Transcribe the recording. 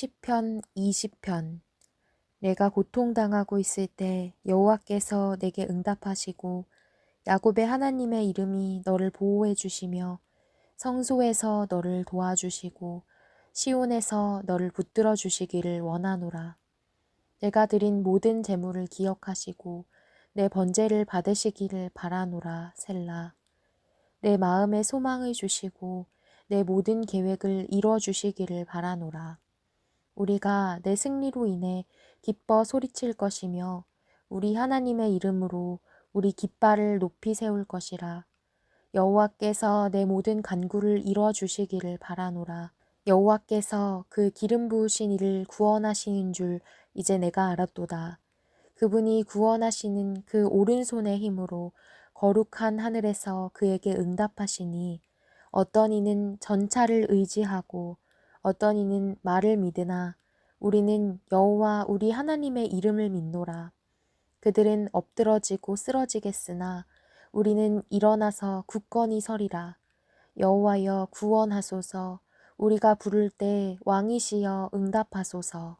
시편 20편 내가 고통당하고 있을 때 여호와께서 내게 응답하시고 야곱의 하나님의 이름이 너를 보호해 주시며 성소에서 너를 도와주시고 시온에서 너를 붙들어 주시기를 원하노라. 내가 드린 모든 재물을 기억하시고 내 번제를 받으시기를 바라노라 셀라. 내 마음의 소망을 주시고 내 모든 계획을 이뤄 주시기를 바라노라. 우리가 내 승리로 인해 기뻐 소리칠 것이며 우리 하나님의 이름으로 우리 깃발을 높이 세울 것이라. 여호와께서 내 모든 간구를 이뤄 주시기를 바라노라. 여호와께서 그 기름 부으신 이를 구원하시는 줄 이제 내가 알았도다. 그분이 구원하시는 그 오른손의 힘으로 거룩한 하늘에서 그에게 응답하시니 어떤 이는 전차를 의지하고 어떤 이는 말을 믿으나 우리는 여호와 우리 하나님의 이름을 믿노라. 그들은 엎드러지고 쓰러지겠으나 우리는 일어나서 굳건히 서리라. 여호와여 구원하소서. 우리가 부를 때 왕이시여 응답하소서.